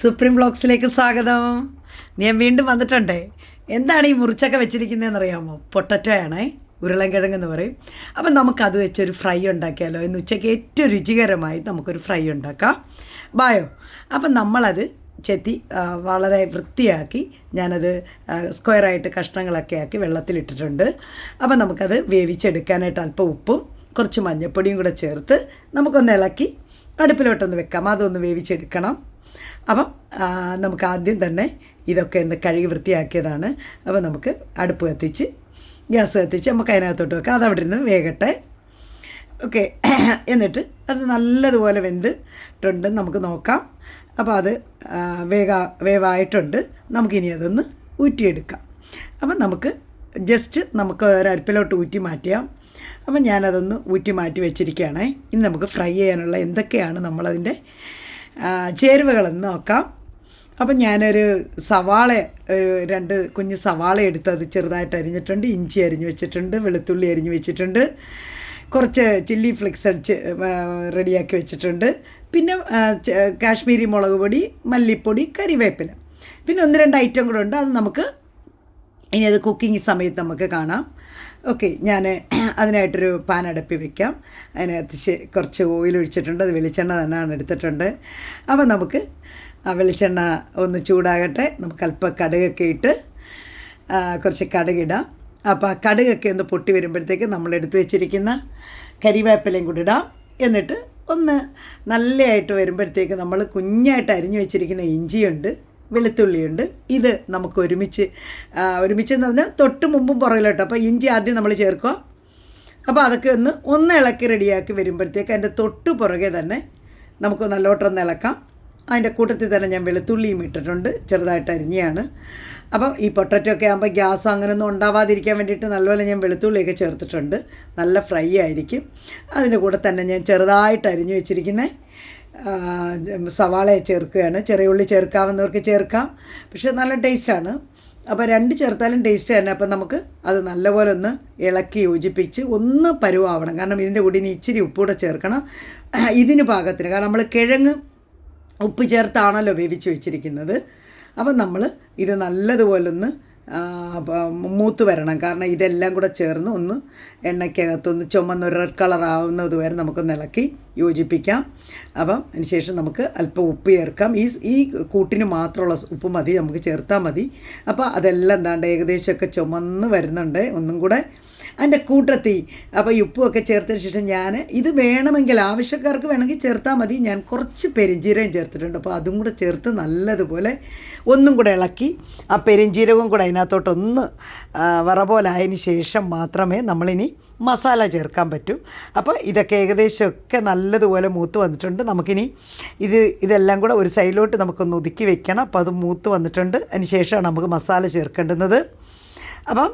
Supreme ബ്ലോഗ്സിലേക്ക് സ്വാഗതം. ഞാൻ വീണ്ടും വന്നിട്ടുണ്ട്. എന്താണ് ഈ മുറിച്ചൊക്കെ വെച്ചിരിക്കുന്നതെന്ന് അറിയാമോ പൊട്ടറ്റോ ആണേ ഉരുളൻകിഴങ്ങ് എന്ന് പറയും. അപ്പം നമുക്കത് വെച്ചൊരു ഫ്രൈ ഉണ്ടാക്കിയാലോ ഇന്ന് ഉച്ചയ്ക്ക് ഏറ്റവും രുചികരമായി നമുക്കൊരു ഫ്രൈ ഉണ്ടാക്കാം. ബായോ അപ്പം നമ്മളത് ചെത്തി വളരെ വൃത്തിയാക്കി ഞാനത് സ്ക്വയറായിട്ട് കഷ്ണങ്ങളൊക്കെ ആക്കി വെള്ളത്തിലിട്ടിട്ടുണ്ട്. അപ്പം നമുക്കത് വേവിച്ചെടുക്കാനായിട്ട് അല്പം ഉപ്പും കുറച്ച് മഞ്ഞൾപ്പൊടിയും കൂടെ ചേർത്ത് നമുക്കൊന്ന് ഇളക്കി അടുപ്പിലോട്ടൊന്ന് വെക്കാം. അതൊന്ന് വേവിച്ചെടുക്കണം. അപ്പം നമുക്ക് ആദ്യം തന്നെ ഇതൊക്കെ ഒന്ന് കഴുകി വൃത്തിയാക്കിയതാണ്. അപ്പോൾ നമുക്ക് അടുപ്പ് കത്തിച്ച് ഗ്യാസ് കത്തിച്ച് നമുക്ക് അതിനകത്തോട്ട് വെക്കാം. അത് അവിടെ ഇരുന്ന് വേകട്ടെ. ഓക്കെ. എന്നിട്ട് അത് നല്ലതുപോലെ വെന്തിട്ടുണ്ട്. നമുക്ക് നോക്കാം. അപ്പോൾ അത് വേഗ വേവായിട്ടുണ്ട്. നമുക്കിനി അതൊന്ന് ഊറ്റിയെടുക്കാം. അപ്പം നമുക്ക് ജസ്റ്റ് നമുക്ക് ഒരു അടുപ്പിലോട്ട് ഊറ്റി മാറ്റിയാം. അപ്പം ഞാനതൊന്ന് ഊറ്റി മാറ്റി വെച്ചിരിക്കുകയാണേ. ഇനി നമുക്ക് ഫ്രൈ ചെയ്യാനുള്ള എന്തൊക്കെയാണ് നമ്മളതിന്റെ ചേരുവകളെന്ന് നോക്കാം. അപ്പം ഞാനൊരു സവാള ഒരു രണ്ട് കുഞ്ഞ് സവാള എടുത്ത് അത് ചെറുതായിട്ട് അരിഞ്ഞിട്ടുണ്ട്. ഇഞ്ചി അരിഞ്ഞ് വെച്ചിട്ടുണ്ട്. വെളുത്തുള്ളി അരിഞ്ഞ് വെച്ചിട്ടുണ്ട്. കുറച്ച് ചില്ലി ഫ്ലിക്സ് അടിച്ച് റെഡിയാക്കി വെച്ചിട്ടുണ്ട്. പിന്നെ കാശ്മീരി മുളക് പൊടി മല്ലിപ്പൊടി കറിവേപ്പില പിന്നെ ഒന്ന് രണ്ട് ഐറ്റം കൂടെ ഉണ്ട്. അത് നമുക്ക് ഇനി അത് കുക്കിംഗ് സമയത്ത് നമുക്ക് കാണാം. ഓക്കെ ഞാൻ അതിനായിട്ടൊരു പാൻ അടുപ്പി വയ്ക്കാം അതിനകത്ത് കുറച്ച് ഓയിൽ ഒഴിച്ചിട്ടുണ്ട്. അത് വെളിച്ചെണ്ണ തന്നെയാണ് എടുത്തിട്ടുണ്ട്. അപ്പോൾ നമുക്ക് ആ വെളിച്ചെണ്ണ ഒന്ന് ചൂടാകട്ടെ. നമുക്ക് അല്പം കടുകൊക്കെ ഇട്ട് കുറച്ച് കടുകിടാം അപ്പോൾ ആ കടുകൊക്കെ ഒന്ന് പൊട്ടി വരുമ്പോഴത്തേക്ക് നമ്മൾ എടുത്തു വെച്ചിരിക്കുന്ന കരിവേപ്പിലയും കൂടി ഇടാം. എന്നിട്ട് ഒന്ന് നല്ലതായിട്ട് വരുമ്പോഴത്തേക്ക് നമ്മൾ കുഞ്ഞായിട്ട് അരിഞ്ഞു വെച്ചിരിക്കുന്ന ഇഞ്ചിയുണ്ട്. വെളുത്തുള്ളിയുണ്ട്. ഇത് നമുക്ക് ഒരുമിച്ച് ഒരുമിച്ച് എന്ന് പറഞ്ഞാൽ തൊട്ട് മുമ്പും പുറകിലോട്ടോ അപ്പോൾ ഇഞ്ചി ആദ്യം നമ്മൾ ചേർക്കുക. അപ്പോൾ അതൊക്കെ ഒന്ന് ഒന്ന് ഇളക്കി റെഡിയാക്കി വരുമ്പോഴത്തേക്ക് അതിന്റെ തൊട്ട് പുറകെ തന്നെ നമുക്ക് നല്ലോട്ടൊന്ന് ഇളക്കാം. അതിന്റെ കൂട്ടത്തിൽ തന്നെ ഞാൻ വെളുത്തുള്ളിയും ഇട്ടിട്ടുണ്ട്. ചെറുതായിട്ട് അരിഞ്ഞയാണ്. അപ്പം ഈ പൊട്ടറ്റോ ഒക്കെ ആകുമ്പോൾ ഗ്യാസ് അങ്ങനെയൊന്നും ഉണ്ടാവാതിരിക്കാൻ വേണ്ടിയിട്ട് നല്ലപോലെ ഞാൻ വെളുത്തുള്ളിയൊക്കെ ചേർത്തിട്ടുണ്ട്. നല്ല ഫ്രൈ ആയിരിക്കും. അതിന്റെ കൂടെ തന്നെ ഞാൻ ചെറുതായിട്ട് അരിഞ്ഞു വെച്ചിരിക്കുന്ന. ആ, സവാളയെ ചേർക്കുകയാണ്. ചെറിയ ഉള്ളി ചേർക്കാവുന്നവർക്ക് ചേർക്കാം. പക്ഷേ നല്ല ടേസ്റ്റാണ്. അപ്പോൾ രണ്ട് ചേർത്താലും ടേസ്റ്റ് തന്നെ. അപ്പം നമുക്ക് അത് നല്ലപോലെ ഒന്ന് ഇളക്കി യോജിപ്പിച്ച് ഒന്ന് പരുവാവണം. കാരണം ഇതിന്റെ കൂടി ഇനി ഇച്ചിരി ഉപ്പൂടെ ചേർക്കണം. ഇതിന് പാകത്തിന്. കാരണം നമ്മൾ കിഴങ്ങ് ഉപ്പ് ചേർത്താണല്ലോ വേവിച്ച് വെച്ചിരിക്കുന്നത്. അപ്പം നമ്മൾ ഇത് നല്ലതുപോലെ ഒന്ന് മൂത്ത് വരണം. കാരണം ഇതെല്ലാം കൂടെ ചേർന്ന് ഒന്ന് എണ്ണയ്ക്കകത്തൊന്ന് ചുമന്ന് റെഡ് കളർ ആവുന്നത് വരെ നമുക്കൊന്ന് ഇളക്കി യോജിപ്പിക്കാം. അപ്പം അതിനുശേഷം നമുക്ക് അല്പം ഉപ്പ് ചേർക്കാം. ഈ ഈ കൂട്ടിന് മാത്രമുള്ള ഉപ്പ് മതി. നമുക്ക് ചേർത്താൽ മതി. അപ്പോൾ അതെല്ലാം എന്താണ്ട് ഏകദേശമൊക്കെ ചുമന്ന് വരുന്നുണ്ട്. ഒന്നും കൂടെ അതിന്റെ കൂട്ടത്തി. അപ്പോൾ ഉപ്പുമൊക്കെ ചേർത്തതിന് ശേഷം ഞാൻ ഇത് വേണമെങ്കിൽ ആവശ്യക്കാർക്ക് വേണമെങ്കിൽ ചേർത്താൽ മതി. ഞാൻ കുറച്ച് പെരിഞ്ജീരകം ചേർത്തിട്ടുണ്ട്. അപ്പോൾ അതും കൂടെ ചേർത്ത് നല്ലതുപോലെ ഒന്നും കൂടെ ഇളക്കി ആ പെരിഞ്ജീരകവും കൂടെ അതിനകത്തോട്ടൊന്ന് വറ പോലായതിന് ശേഷം മാത്രമേ നമ്മളിനി മസാല ചേർക്കാൻ പറ്റൂ. അപ്പോൾ ഇതൊക്കെ ഏകദേശമൊക്കെ നല്ലതുപോലെ മൂത്ത് വന്നിട്ടുണ്ട്. നമുക്കിനി ഇത് ഇതെല്ലാം കൂടെ ഒരു സൈഡിലോട്ട് നമുക്കൊന്ന് ഒതുക്കി വെക്കണം. അപ്പോൾ അത് മൂത്ത് വന്നിട്ടുണ്ട്. അതിന് ശേഷമാണ് നമുക്ക് മസാല ചേർക്കേണ്ടുന്നത്. അപ്പം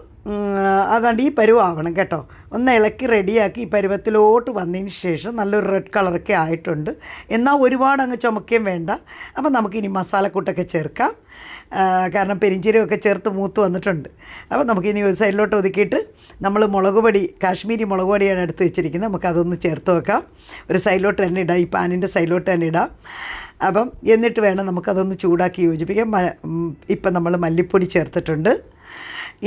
അതാണ്ട് ഈ പരുവാവണം കേട്ടോ. ഒന്ന് ഇളക്കി റെഡിയാക്കി ഈ പരുവത്തിലോട്ട് വന്നതിന് ശേഷം നല്ലൊരു റെഡ് കളറൊക്കെ ആയിട്ടുണ്ട്. എന്നാൽ ഒരുപാട് അങ്ങ് ചുമക്കുകയും വേണ്ട. അപ്പം നമുക്കിനി മസാലക്കൂട്ടൊക്കെ ചേർക്കാം. കാരണം പെരിഞ്ചീരകമൊക്കെ ചേർത്ത് മൂത്ത് വന്നിട്ടുണ്ട്. അപ്പം നമുക്കിനി ഒരു സൈഡിലോട്ട് ഒതുക്കിയിട്ട് നമ്മൾ മുളക് പൊടി കാശ്മീരി മുളക് പൊടിയാണ് എടുത്ത് വെച്ചിരിക്കുന്നത്. നമുക്കതൊന്ന് ചേർത്ത് വെക്കാം. ഒരു സൈഡിലോട്ട് തന്നെ ഇടാം. ഈ പാനിന്റെ സൈഡിലോട്ട് തന്നെ ഇടാം. അപ്പം എന്നിട്ട് വേണം നമുക്കതൊന്ന് ചൂടാക്കി യോജിപ്പിക്കാം. ഇപ്പം നമ്മൾ മല്ലിപ്പൊടി ചേർത്തിട്ടുണ്ട്.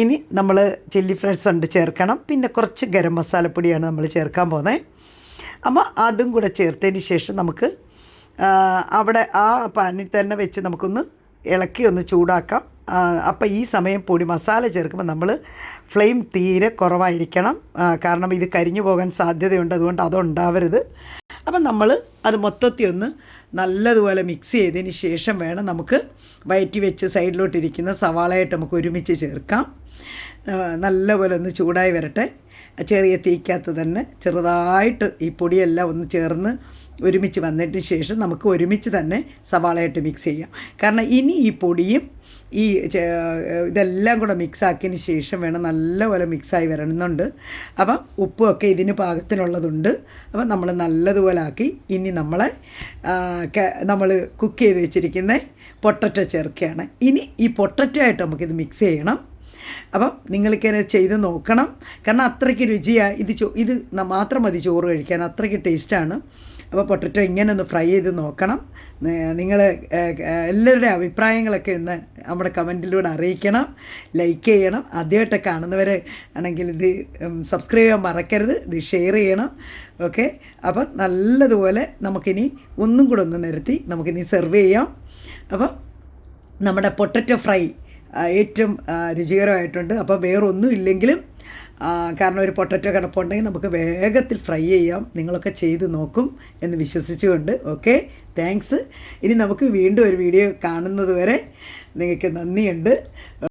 ഇനി നമ്മൾ ചില്ലി ഫ്ലേക്സ് ഉണ്ട് ചേർക്കണം. പിന്നെ കുറച്ച് ഗരം മസാലപ്പൊടിയാണ് നമ്മൾ ചേർക്കാൻ പോകുന്നത് അപ്പോൾ അതും കൂടെ ചേർത്തതിന് ശേഷം നമുക്ക് അവിടെ ആ പാനിൽ തന്നെ വെച്ച് നമുക്കൊന്ന് ഇളക്കി ഒന്ന് ചൂടാക്കാം. അപ്പോൾ ഈ സമയം പൊടി മസാല ചേർക്കുമ്പോൾ നമ്മൾ ഫ്ലെയിം തീരെ കുറവായിരിക്കണം. കാരണം ഇത് കരിഞ്ഞു പോകാൻ സാധ്യതയുണ്ട്. അതുകൊണ്ട് അതുണ്ടാവരുത്. അപ്പം നമ്മൾ അത് മൊത്തത്തിൽ ഒന്ന് നല്ലതുപോലെ മിക്സ് ചെയ്തതിന് ശേഷം വേണം നമുക്ക് വയറ്റി വെച്ച് സൈഡിലോട്ടിരിക്കുന്ന സവാളയായിട്ട് നമുക്ക് ഒരുമിച്ച് ചേർക്കാം. നല്ലപോലെ ഒന്ന് ചൂടായി വരട്ടെ. ചെറിയ തീക്കകത്ത് തന്നെ ചെറുതായിട്ട് ഈ പൊടിയെല്ലാം ഒന്ന് ചേർന്ന് ഒരുമിച്ച് വന്നതിന് ശേഷം നമുക്ക് ഒരുമിച്ച് തന്നെ സവാളയായിട്ട് മിക്സ് ചെയ്യാം. കാരണം ഇനി ഈ പൊടിയും ഈ ഇതെല്ലാം കൂടെ മിക്സാക്കിയതിന് ശേഷം വേണം നല്ലപോലെ മിക്സായി വരണമെന്നുണ്ട്. അപ്പം ഉപ്പുമൊക്കെ ഇതിന് പാകത്തിനുള്ളതുണ്ട്. അപ്പം നമ്മൾ നല്ലതുപോലെ ആക്കി ഇനി നമ്മളെ നമ്മൾ കുക്ക് ചെയ്ത് വെച്ചിരിക്കുന്ന പൊട്ടറ്റോ ചേർക്കുകയാണ് ഇനി ഈ പൊട്ടറ്റോ ആയിട്ട് നമുക്കിത് മിക്സ് ചെയ്യണം. അപ്പം നിങ്ങൾക്കിങ്ങനെ ചെയ്ത് നോക്കണം. കാരണം അത്രയ്ക്ക് രുചിയാണ് ഇത് ചോ ഇത് മാത്രം മതി ചോറ് കഴിക്കാൻ. അത്രയ്ക്ക് ടേസ്റ്റാണ് അപ്പോൾ പൊട്ടറ്റോ ഇങ്ങനെ ഒന്ന് ഫ്രൈ ചെയ്ത് നോക്കണം. നിങ്ങൾ എല്ലാവരുടെ അഭിപ്രായങ്ങളൊക്കെ ഇന്ന് നമ്മുടെ കമന്റിലൂടെ അറിയിക്കണം ലൈക്ക് ചെയ്യണം. ആദ്യമായിട്ട് കാണുന്നവർ ആണെങ്കിൽ ഇത് സബ്സ്ക്രൈബ് ചെയ്യാൻ മറക്കരുത് ഇത് ഷെയർ ചെയ്യണം. ഓക്കെ? അപ്പം നല്ലതുപോലെ നമുക്കിനി ഒന്നും കൂടെ ഒന്ന് നിരത്തി നമുക്കിനി സെർവ് ചെയ്യാം. അപ്പം നമ്മുടെ പൊട്ടറ്റോ ഫ്രൈ ഏറ്റവും രുചികരമായിട്ടുണ്ട്. അപ്പോൾ വേറൊന്നും ഇല്ലെങ്കിലും കാരണം ഒരു പൊട്ടറ്റോ കിടപ്പുണ്ടെങ്കിൽ നമുക്ക് വേഗത്തിൽ ഫ്രൈ ചെയ്യാം. നിങ്ങളൊക്കെ ചെയ്ത് നോക്കും എന്ന് വിശ്വസിച്ചുകൊണ്ട്. ഓക്കെ? താങ്ക്സ്. ഇനി നമുക്ക് വീണ്ടും ഒരു വീഡിയോ കാണുന്നത് വരെ നിങ്ങൾക്ക് നന്ദിയുണ്ട്.